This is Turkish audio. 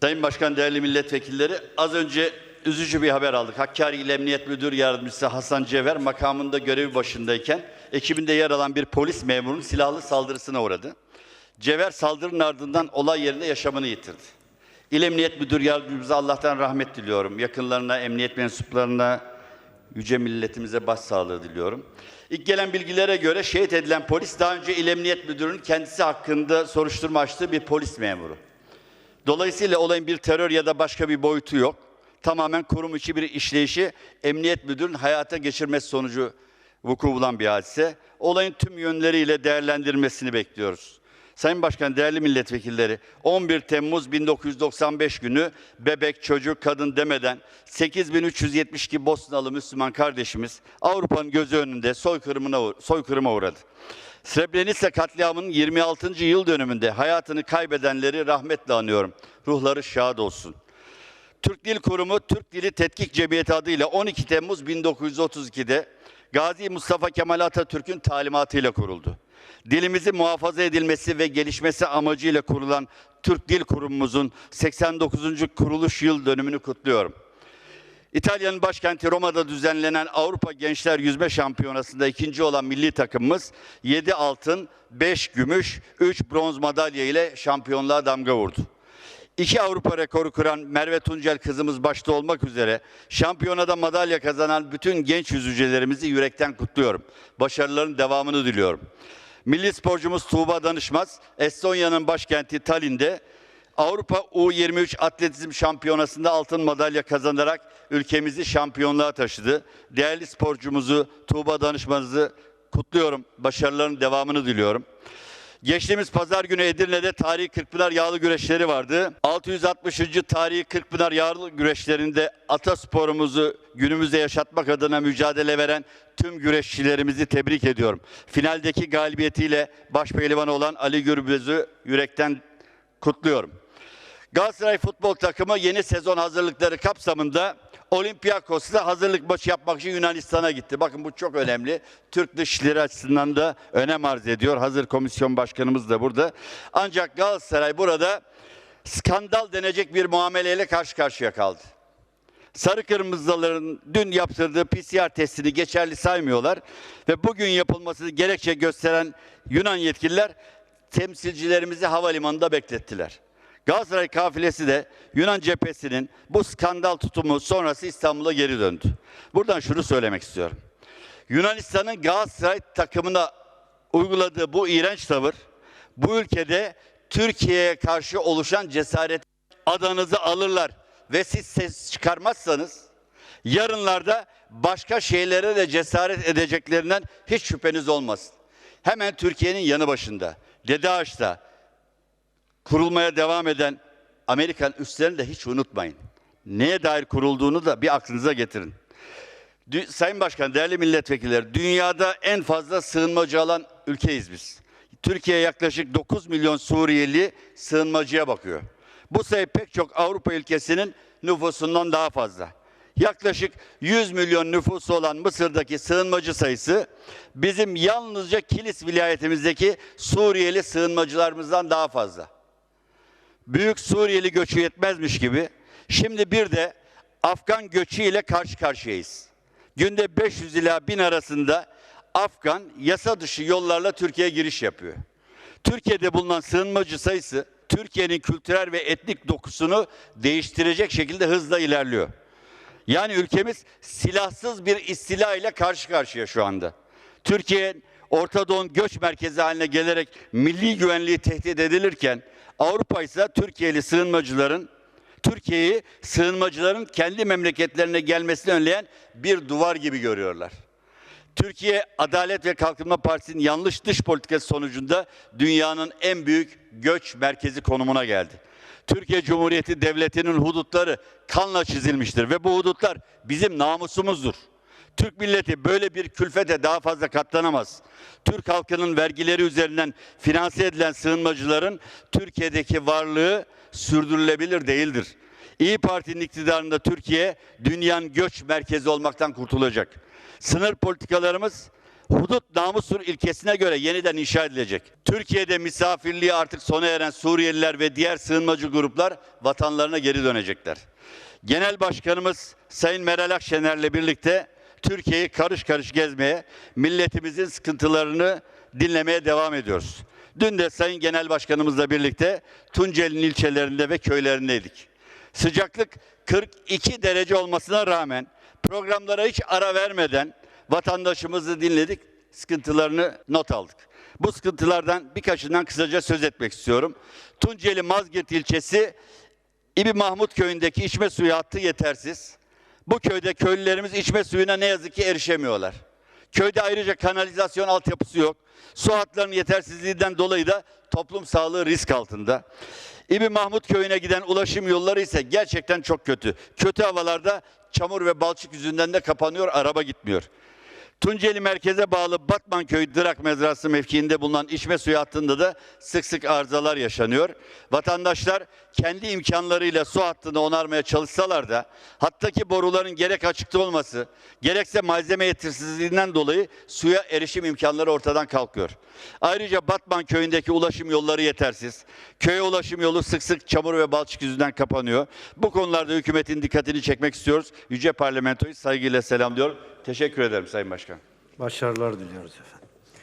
Sayın Başkan, değerli milletvekilleri, az önce üzücü bir haber aldık. Hakkari İl Emniyet Müdür Yardımcısı Hasan Cevher makamında görevi başındayken ekibinde yer alan bir polis memurunun silahlı saldırısına uğradı. Cevher saldırının ardından olay yerinde yaşamını yitirdi. İl Emniyet Müdür Yardımcımıza Allah'tan rahmet diliyorum. Yakınlarına, emniyet mensuplarına, yüce milletimize başsağlığı diliyorum. İlk gelen bilgilere göre şehit edilen polis daha önce İl Emniyet Müdürü'nün kendisi hakkında soruşturma açtığı bir polis memuru. Dolayısıyla olayın bir terör ya da başka bir boyutu yok. Tamamen kurum içi bir işleyişi emniyet müdürünün hayata geçirmesi sonucu vuku bulan bir hadise. Olayın tüm yönleriyle değerlendirmesini bekliyoruz. Sayın Başkan, değerli milletvekilleri, 11 Temmuz 1995 günü bebek, çocuk, kadın demeden 8372 Bosnalı Müslüman kardeşimiz Avrupa'nın gözü önünde soykırımına, soykırıma uğradı. Srebrenica katliamının 26. yıl dönümünde hayatını kaybedenleri rahmetle anıyorum. Ruhları şad olsun. Türk Dil Kurumu Türk Dili Tetkik Cemiyeti adıyla 12 Temmuz 1932'de Gazi Mustafa Kemal Atatürk'ün talimatıyla kuruldu. Dilimizin muhafaza edilmesi ve gelişmesi amacıyla kurulan Türk Dil Kurumumuzun 89. kuruluş yıl dönümünü kutluyorum. İtalya'nın başkenti Roma'da düzenlenen Avrupa Gençler Yüzme Şampiyonası'nda ikinci olan milli takımımız 7 altın, 5 gümüş, 3 bronz madalya ile şampiyonluğa damga vurdu. İki Avrupa rekoru kuran Merve Tuncel kızımız başta olmak üzere şampiyonada madalya kazanan bütün genç yüzücülerimizi yürekten kutluyorum. Başarıların devamını diliyorum. Milli sporcumuz Tuğba Danışmaz, Estonya'nın başkenti Tallinn'de Avrupa U23 Atletizm Şampiyonası'nda altın madalya kazanarak ülkemizi şampiyonluğa taşıdı. Değerli sporcumuzu Tuğba Danışmaz'ı kutluyorum. Başarıların devamını diliyorum. Geçtiğimiz pazar günü Edirne'de tarihi Kırkpınar yağlı güreşleri vardı. 660. tarihi Kırkpınar yağlı güreşlerinde atasporumuzu günümüzde yaşatmak adına mücadele veren tüm güreşçilerimizi tebrik ediyorum. Finaldeki galibiyetiyle başpehlivan olan Ali Gürbüz'ü yürekten kutluyorum. Galatasaray futbol takımı yeni sezon hazırlıkları kapsamında Olympiakos'la hazırlık maçı yapmak için Yunanistan'a gitti. Bakın bu çok önemli. Türk dışişleri açısından da önem arz ediyor. Hazır komisyon başkanımız da burada. Ancak Galatasaray burada skandal denecek bir muameleyle karşı karşıya kaldı. Sarı Kırmızıların dün yaptırdığı PCR testini geçerli saymıyorlar ve bugün yapılması gerekçe gösteren Yunan yetkililer temsilcilerimizi havalimanında beklettiler. Galatasaray kafilesi de Yunan cephesinin bu skandal tutumu sonrası İstanbul'a geri döndü. Buradan şunu söylemek istiyorum. Yunanistan'ın Galatasaray takımına uyguladığı bu iğrenç tavır bu ülkede Türkiye'ye karşı oluşan cesaret adanızı alırlar ve siz ses çıkarmazsanız yarınlarda başka şeylere de cesaret edeceklerinden hiç şüpheniz olmasın. Hemen Türkiye'nin yanı başında Dede Ağaç'ta kurulmaya devam eden Amerikan üslerini de hiç unutmayın. Neye dair kurulduğunu da bir aklınıza getirin. Dü- Sayın Başkan, değerli milletvekilleri, dünyada en fazla sığınmacı alan ülkeyiz biz. Türkiye yaklaşık 9 milyon Suriyeli sığınmacıya bakıyor. Bu sayı pek çok Avrupa ülkesinin nüfusundan daha fazla. Yaklaşık 100 milyon nüfusu olan Mısır'daki sığınmacı sayısı bizim yalnızca Kilis vilayetimizdeki Suriyeli sığınmacılarımızdan daha fazla büyük Suriyeli göçü yetmezmiş gibi şimdi bir de Afgan göçü ile karşı karşıyayız. Günde 500 ila 1000 arasında Afgan yasa dışı yollarla Türkiye'ye giriş yapıyor. Türkiye'de bulunan sığınmacı sayısı Türkiye'nin kültürel ve etnik dokusunu değiştirecek şekilde hızla ilerliyor. Yani ülkemiz silahsız bir istila ile karşı karşıya şu anda. Türkiye Orta Doğu'nun göç merkezi haline gelerek milli güvenliği tehdit edilirken Avrupa ise Türkiye'li sığınmacıların Türkiye'yi sığınmacıların kendi memleketlerine gelmesini önleyen bir duvar gibi görüyorlar. Türkiye Adalet ve Kalkınma Partisi'nin yanlış dış politikası sonucunda dünyanın en büyük göç merkezi konumuna geldi. Türkiye Cumhuriyeti Devleti'nin hudutları kanla çizilmiştir ve bu hudutlar bizim namusumuzdur. Türk milleti böyle bir külfete daha fazla katlanamaz. Türk halkının vergileri üzerinden finanse edilen sığınmacıların Türkiye'deki varlığı sürdürülebilir değildir. İyi Parti'nin iktidarında Türkiye dünyanın göç merkezi olmaktan kurtulacak. Sınır politikalarımız Hudut namusur ilkesine göre yeniden inşa edilecek. Türkiye'de misafirliği artık sona eren Suriyeliler ve diğer sığınmacı gruplar vatanlarına geri dönecekler. Genel Başkanımız Sayın Meral Akşener'le birlikte Türkiye'yi karış karış gezmeye, milletimizin sıkıntılarını dinlemeye devam ediyoruz. Dün de Sayın Genel Başkanımızla birlikte Tunceli'nin ilçelerinde ve köylerindeydik. Sıcaklık 42 derece olmasına rağmen programlara hiç ara vermeden vatandaşımızı dinledik, sıkıntılarını not aldık. Bu sıkıntılardan birkaçından kısaca söz etmek istiyorum. Tunceli Mazgirt ilçesi İbi Mahmut köyündeki içme suyu hattı yetersiz. Bu köyde köylülerimiz içme suyuna ne yazık ki erişemiyorlar. Köyde ayrıca kanalizasyon altyapısı yok. Su hatlarının yetersizliğinden dolayı da toplum sağlığı risk altında. İbi Mahmut köyüne giden ulaşım yolları ise gerçekten çok kötü. Kötü havalarda çamur ve balçık yüzünden de kapanıyor, araba gitmiyor. Tunceli merkeze bağlı Batman Köyü Dırak Mezrası mevkiinde bulunan içme suyu hattında da sık sık arızalar yaşanıyor. Vatandaşlar kendi imkanlarıyla su hattını onarmaya çalışsalar da hattaki boruların gerek açıkta olması gerekse malzeme yetersizliğinden dolayı suya erişim imkanları ortadan kalkıyor. Ayrıca Batman Köyü'ndeki ulaşım yolları yetersiz. Köye ulaşım yolu sık sık çamur ve balçık yüzünden kapanıyor. Bu konularda hükümetin dikkatini çekmek istiyoruz. Yüce Parlamentoyu saygıyla selamlıyorum. Teşekkür ederim Sayın Başkan. Başarılar diliyoruz efendim.